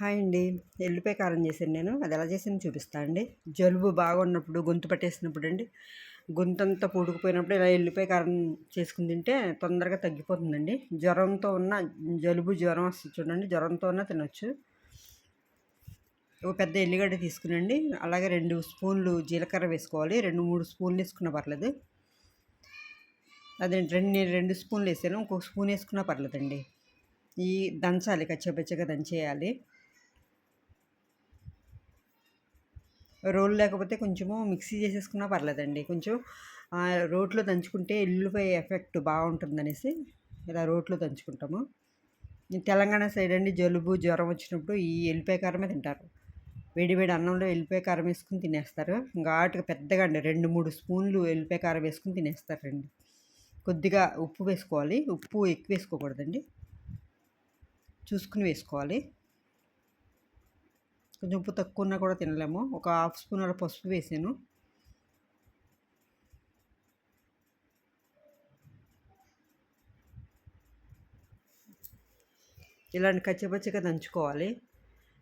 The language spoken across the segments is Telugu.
హాయ్ అండి. ఎల్లిపాయ కారం చేశాను నేను. అది ఎలా చేసాను చూపిస్తాను అండి. జలుబు బాగున్నప్పుడు గొంతు పట్టేసినప్పుడు అండి. గొంతంతా పూడుకుపోయినప్పుడు ఇలా ఎల్లిపాయ కారం చేసుకుని తింటే తొందరగా తగ్గిపోతుందండి. జ్వరంతో ఉన్న జలుబు జ్వరం వస్తుంది చూడండి. జ్వరంతో ఉన్న తినొచ్చు. ఒక పెద్ద ఎల్లిగడ్డ తీసుకునండి. అలాగే రెండు స్పూన్లు జీలకర్ర వేసుకోవాలి. రెండు మూడు స్పూన్లు వేసుకున్నా పర్లేదు. అదే రెండు రెండు స్పూన్లు వేసాను. ఇంకొక స్పూన్ వేసుకున్నా పర్లేదండి. ఈ దంచాలి కచ్చపచ్చగా దంచేయాలి. రోల్ లేకపోతే కొంచెము మిక్సీ చేసేసుకున్నా పర్లేదండి. కొంచెం రోట్లో దంచుకుంటే ఎల్లుపై ఎఫెక్ట్ బాగుంటుందనేసి ఇలా రోట్లో దంచుకుంటాము. తెలంగాణ సైడ్ అండి జలుబు జ్వరం వచ్చినప్పుడు ఈ ఎల్లిపాయ కారమే తింటారు. వేడి వేడి అన్నంలో ఎల్లిపాయ కారం వేసుకుని తినేస్తారు. ఘాటుగా పెద్దగా అండి రెండు మూడు స్పూన్లు ఎల్లిపాయ కారం వేసుకుని తినేస్తారు రండి కొద్దిగా ఉప్పు వేసుకోవాలి. ఉప్పు ఎక్కువ వేసుకోకూడదండి. చూసుకుని వేసుకోవాలి. కొంచెం ఉప్పు తక్కువ ఉన్నా కూడా తినలేము. ఒక హాఫ్ స్పూన్ అలా పసుపు వేసాను. ఇలాంటి కచ్చిపచ్చిగా దంచుకోవాలి.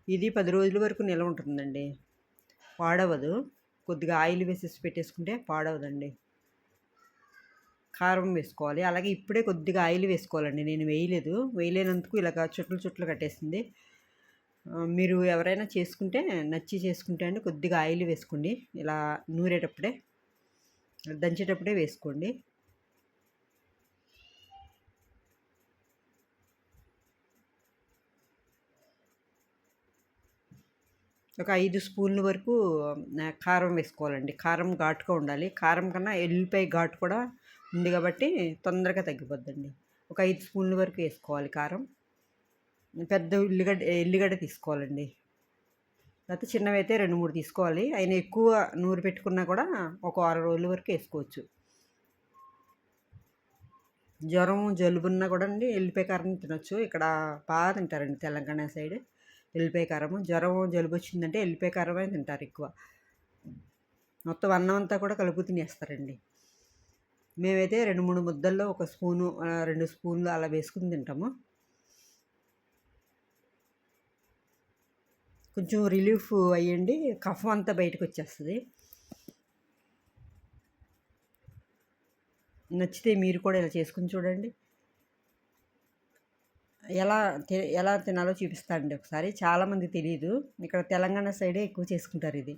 ఇది పది రోజుల వరకు నిల్వ ఉంటుందండి. పాడవదు. కొద్దిగా ఆయిల్ వేసేసి పెట్టేసుకుంటే పాడవదండి. కారం వేసుకోవాలి. అలాగే ఇప్పుడే కొద్దిగా ఆయిల్ వేసుకోవాలండి. నేను వేయలేదు. వేయలేనందుకు ఇలాగ చుట్లు చుట్లు కట్టేసింది. మీరు ఎవరైనా చేసుకుంటే నచ్చి చేసుకుంటే అండి కొద్దిగా ఆయిల్ వేసుకోండి. ఇలా నూరేటప్పుడే దంచేటప్పుడే వేసుకోండి. ఒక ఐదు స్పూన్ల వరకు కారం వేసుకోవాలండి. కారం ఘాటుగా ఉండాలి. కారం కన్నా ఎల్లిపాయ ఘాటు కూడా ఉంది కాబట్టి తొందరగా తగ్గిపోద్దండి. ఒక ఐదు స్పూన్ల వరకు వేసుకోవాలి కారం. పెద్ద ఉల్లిగడ్డ ఎల్లిగడ్డ తీసుకోవాలండి. లేకపోతే చిన్నవి అయితే రెండు మూడు తీసుకోవాలి. అయినా ఎక్కువ నూరు పెట్టుకున్నా కూడా ఒక వారం రోజుల వరకు వేసుకోవచ్చు. జ్వరం జలుబున్నా కూడా అండి ఎల్లిపాయ కారం తినొచ్చు. ఇక్కడ బాగా తింటారండి తెలంగాణ సైడ్ ఎల్లిపాయ కారం జ్వరం జలుబు వచ్చిందంటే ఎల్లిపాయ కారమే తింటారు ఎక్కువ. మొత్తం అన్నం అంతా కూడా కలుపు తినేస్తారండి. మేమైతే రెండు మూడు ముద్దల్లో ఒక స్పూను రెండు స్పూన్లు అలా వేసుకుని తింటాము. కొంచెం రిలీఫ్ అయ్యండి కఫం అంతా బయటకు వచ్చేస్తుంది. నచ్చితే మీరు కూడా ఇలా చేసుకుని చూడండి. ఎలా ఎలా తినాలో చూపిస్తానండి ఒకసారి. చాలామంది తెలియదు ఇక్కడ తెలంగాణ సైడే ఎక్కువ చేసుకుంటారు ఇది.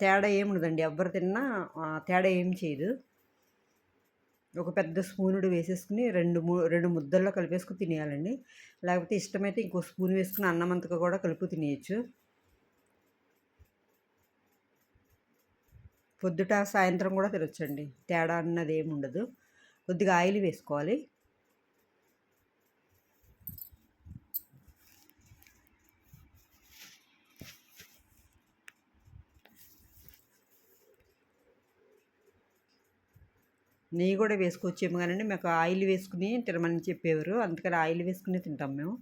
తేడా ఏముండదండి ఎవరు తిన్నా తేడా ఏం చేయదు. ఒక పెద్ద స్పూనుడు వేసేసుకుని రెండు మూ రెండు ముద్దల్లో కలిపేసుకుని తినేయాలండి. లేకపోతే ఇష్టమైతే ఇంకో స్పూన్ వేసుకుని అన్నం అంతగా కూడా కలుపు తినేయచ్చు. పొద్దుట సాయంత్రం కూడా తినొచ్చండి. తేడా అన్నది ఏమి ఉండదు. కొద్దిగా ఆయిల్ వేసుకోవాలి. నెయ్యి కూడా వేసుకొచ్చేము కానీ మాకు ఆయిల్ వేసుకుని తినమని చెప్పేవారు. అందుకని ఆయిల్ వేసుకుని తింటాం మేము.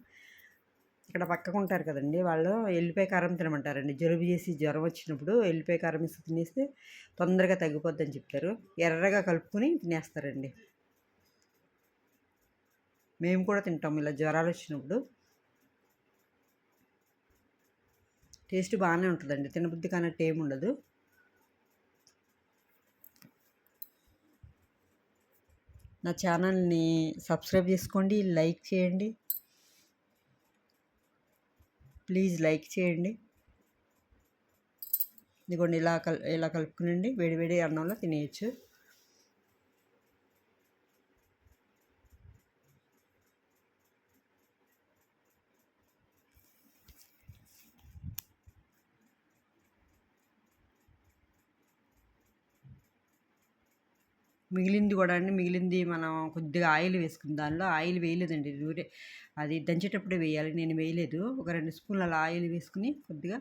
ఇక్కడ పక్కకు ఉంటారు కదండి వాళ్ళు. ఎల్లిపాయ కారం తినమంటారండి. జలుబు చేసి జ్వరం వచ్చినప్పుడు ఎల్లిపాయ కారం వేసి తినేస్తే తొందరగా తగ్గిపోద్దని చెప్తారు. ఎర్రగా కలుపుకొని తినేస్తారండి. మేము కూడా తింటాం ఇలా జ్వరాలు వచ్చినప్పుడు. టేస్ట్ బాగానే ఉంటుందండి. తినబుద్ధి కానట్టు ఏమి ఉండదు. నా ఛానల్ని సబ్స్క్రైబ్ చేసుకోండి లైక్ చేయండి. ప్లీజ్ లైక్ చేయండి. ఇదిగోండి ఇలా కల్ ఇలా కలుపుకునండి. వేడి వేడి అన్నంలో తినేయచ్చు. మిగిలింది కూడా అండి. మిగిలింది మనం కొద్దిగా ఆయిల్ వేసుకుని దానిలో ఆయిల్ వేయలేదండి. నూరే అది దంచేటప్పుడే వేయాలి. నేను వేయలేదు. ఒక రెండు స్పూన్లు అలా ఆయిల్ వేసుకుని కొద్దిగా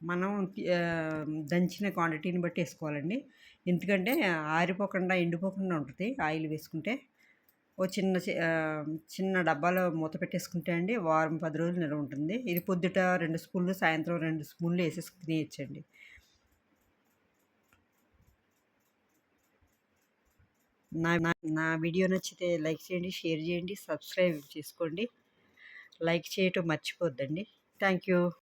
మనం దంచిన క్వాంటిటీని బట్టి వేసుకోవాలండి. ఎందుకంటే ఆరిపోకుండా ఎండిపోకుండా ఉంటుంది ఆయిల్ వేసుకుంటే. ఓ చిన్న చిన్న డబ్బాలో మూత పెట్టేసుకుంటే అండి వారం పది రోజులు నిలవ ఉంటుంది. ఇది పొద్దుట రెండు స్పూన్లు సాయంత్రం రెండు స్పూన్లు వేసేసుకుని తినేయచ్చండి నా- నా వీడియో నచ్చితే లైక్ చేయండి షేర్ చేయండి సబ్స్క్రైబ్ చేసుకోండి. లైక్ చేయటం మర్చిపోద్దండి. Thank you